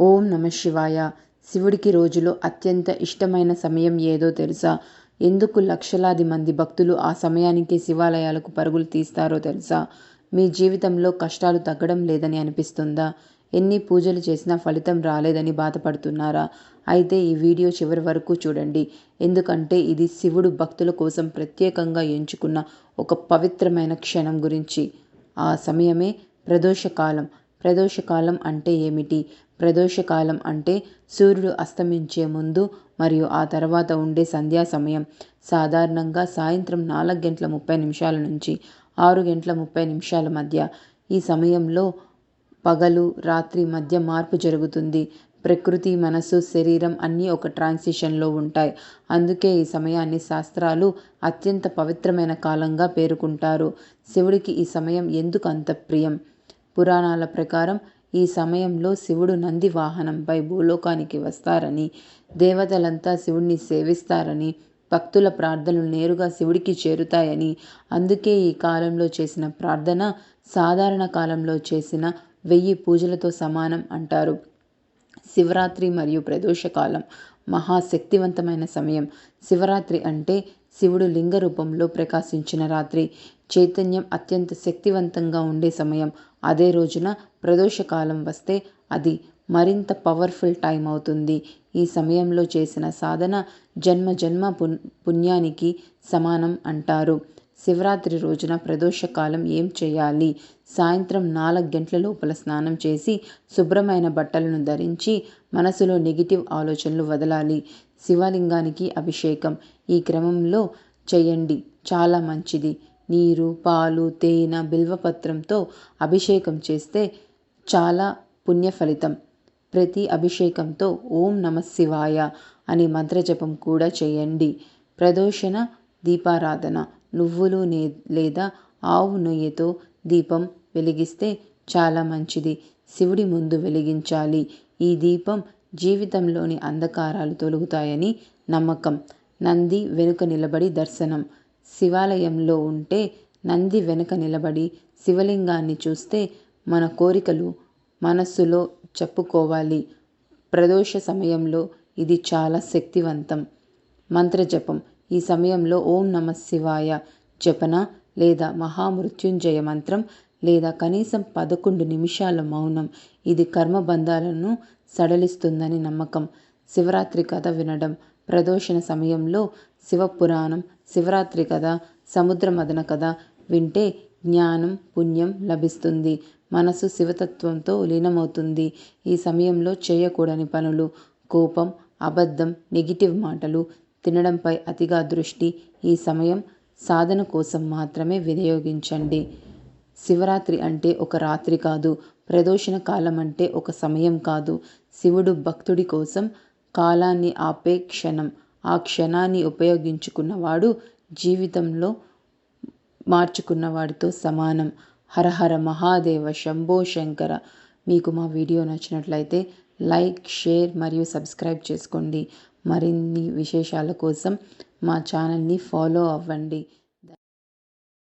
ఓం నమ శివాయ. శివుడికి రోజులో అత్యంత ఇష్టమైన సమయం ఏదో తెలుసా? ఎందుకు లక్షలాది మంది భక్తులు ఆ సమయానికి శివాలయాలకు పరుగులు తీస్తారో తెలుసా? మీ జీవితంలో కష్టాలు తగ్గడం లేదని అనిపిస్తుందా? ఎన్ని పూజలు చేసినా ఫలితం రాలేదని బాధపడుతున్నారా? అయితే ఈ వీడియో చివరి వరకు చూడండి. ఎందుకంటే ఇది శివుడు భక్తుల కోసం ప్రత్యేకంగా ఎంచుకున్న ఒక పవిత్రమైన క్షణం గురించి. ఆ సమయమే ప్రదోషకాలం. ప్రదోషకాలం అంటే ఏమిటి? ప్రదోషకాలం అంటే సూర్యుడు అస్తమించే ముందు మరియు ఆ తర్వాత ఉండే సంధ్యా సమయం. సాధారణంగా సాయంత్రం నాలుగు గంటల ముప్పై నిమిషాల నుంచి ఆరు గంటల ముప్పై నిమిషాల మధ్య. ఈ సమయంలో పగలు రాత్రి మధ్య మార్పు జరుగుతుంది. ప్రకృతి మనసు శరీరం అన్నీ ఒక ట్రాన్సిషన్లో ఉంటాయి. అందుకే ఈ సమయాన్ని శాస్త్రాలు అత్యంత పవిత్రమైన కాలంగా పేర్కొంటారు. శివుడికి ఈ సమయం ఎందుకు అంత ప్రియం? పురాణాల ప్రకారం ఈ సమయంలో శివుడు నంది వాహనంపై భూలోకానికి వస్తారని దేవతలంతా శివుణ్ణి సేవిస్తారని భక్తుల ప్రార్థనలు నేరుగా శివుడికి చేరుతాయని అందుకే ఈ కాలంలో చేసిన ప్రార్థన సాధారణ కాలంలో చేసిన వెయ్యి పూజలతో సమానం అంటారు. శివరాత్రి మరియు ప్రదోషకాలం మహాశక్తివంతమైన సమయం. శివరాత్రి అంటే శివుడు లింగ రూపంలో ప్రకాశించిన రాత్రి. చైతన్యం అత్యంత శక్తివంతంగా ఉండే సమయం. అదే రోజున ప్రదోషకాలం వస్తే అది మరింత పవర్ఫుల్ టైం అవుతుంది. ఈ సమయంలో చేసిన సాధన జన్మ జన్మ పుణ్యానికి సమానం అంటారు. శివరాత్రి రోజున ప్రదోషకాలం ఏం చేయాలి? సాయంత్రం నాలుగు గంటల లోపల స్నానం చేసి శుభ్రమైన బట్టలను ధరించి మనసులో నెగిటివ్ ఆలోచనలు వదలాలి. శివలింగానికి అభిషేకం. ఈ క్రమంలో చేయండి. చాలా మంచిది. నీరు పాలు తేనె బిల్వపత్రంతో అభిషేకం చేస్తే చాలా పుణ్య ఫలితం ప్రతి అభిషేకంతో ఓం నమ శివాయ అని మంత్రజపం కూడా చేయండి. ప్రదోషణ దీపారాధన. నువ్వులు నే లేదా ఆవు నెయ్యితో దీపం వెలిగిస్తే చాలా మంచిది. శివుడి ముందు వెలిగించాలి. ఈ దీపం జీవితంలోని అంధకారాలు తొలుగుతాయని నమ్మకం. నంది వెనుక నిలబడి దర్శనం. శివాలయంలో ఉంటే నంది వెనుక నిలబడి శివలింగాన్ని చూస్తే మన కోరికలు మనస్సులో చెప్పుకోవాలి. ప్రదోష సమయంలో ఇది చాలా శక్తివంతం. మంత్రజపం. ఈ సమయంలో ఓం నమ శివాయ జపన లేదా మహామృత్యుంజయ మంత్రం లేదా కనీసం పదకొండు నిమిషాల మౌనం ఇది కర్మబంధాలను సడలిస్తుందని నమ్మకం. శివరాత్రి కథ వినడం. ప్రదోషణ సమయంలో శివపురాణం శివరాత్రి కథ సముద్ర మదన కథ వింటే జ్ఞానం పుణ్యం లభిస్తుంది. మనసు శివతత్వంతో లీనమవుతుంది. ఈ సమయంలో చేయకూడని పనులు కోపం అబద్ధం నెగిటివ్ మాటలు తినడంపై అతిగా దృష్టి ఈ సమయం సాధన కోసం మాత్రమే వినియోగించండి. శివరాత్రి అంటే ఒక రాత్రి కాదు ప్రదోషణ కాలం అంటే ఒక సమయం కాదు. శివుడు భక్తుడి కోసం కాలాన్ని ఆపే క్షణం ఆ క్షణాన్ని ఉపయోగించుకున్నవాడు జీవితంలో మార్చుకున్నవాడితో సమానం. హరహర మహాదేవ శంభో శంకర. మీకు మా వీడియో నచ్చినట్లయితే లైక్ షేర్ మరియు సబ్స్క్రైబ్ చేసుకోండి. మరిన్ని విశేషాల కోసం మా ఛానల్ని ఫాలో అవ్వండి.